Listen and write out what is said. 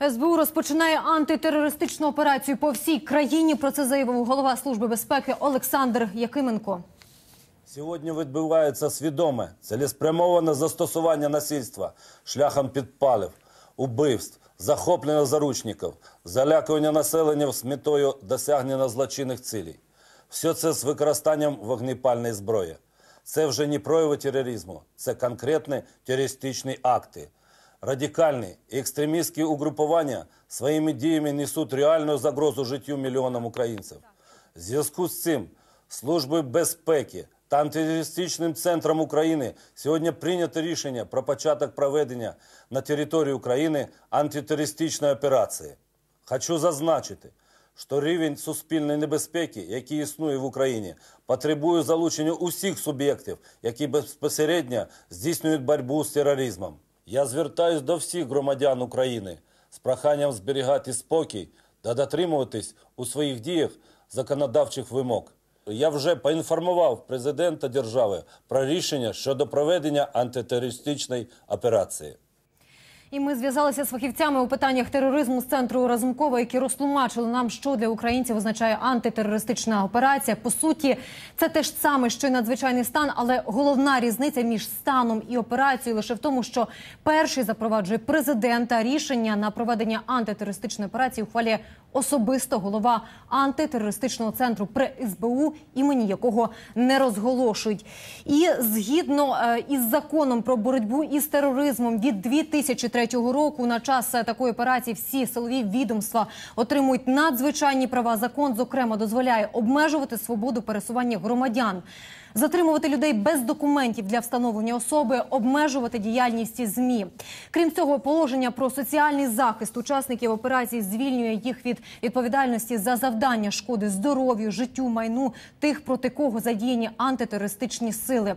СБУ розпочинає антитерористичну операцію по всій країні. Про це заявив голова служби безпеки Олександр Якименко. Сьогодні відбувається свідоме, цілеспрямоване застосування насильства шляхом підпалів, убивств, захоплення заручників, залякування населення з метою досягнення злочинних цілей. Все це з використанням вогнепальної зброї. Це вже не прояви тероризму, це конкретні терористичні акти. Радикальні і екстремістські угрупування своїми діями несуть реальну загрозу життю мільйонам українців. В зв'язку з цим Службою безпеки та антитерористичним центром України сьогодні прийнято рішення про початок проведення на території України антитерористичної операції. Хочу зазначити, що рівень суспільної небезпеки, який існує в Україні, потребує залучення усіх суб'єктів, які безпосередньо здійснюють боротьбу з тероризмом. Я звертаюсь до всіх громадян України з проханням зберігати спокій та дотримуватись у своїх діях законодавчих вимог. Я вже поінформував президента держави про рішення щодо проведення антитерористичної операції. І ми зв'язалися з фахівцями у питаннях тероризму з центру Разумкова, які розтлумачили нам, що для українців означає антитерористична операція. По суті, це те ж саме, що й надзвичайний стан, але головна різниця між станом і операцією лише в тому, що перший запроваджує президент, а рішення на проведення антитерористичної операції ухвалює особисто голова антитерористичного центру при СБУ, імені якого не розголошують. І згідно е, із законом про боротьбу із тероризмом від 2003 року на час такої операції всі силові відомства отримують надзвичайні права. Закон зокрема дозволяє обмежувати свободу пересування громадян. Затримувати людей без документів для встановлення особи, обмежувати діяльність змі. Крім цього, положення про соціальний захист учасників операції звільнює їх від відповідальності за завдання шкоди здоров'ю, життю, майну тих, проти кого задіяні антитерористичні сили.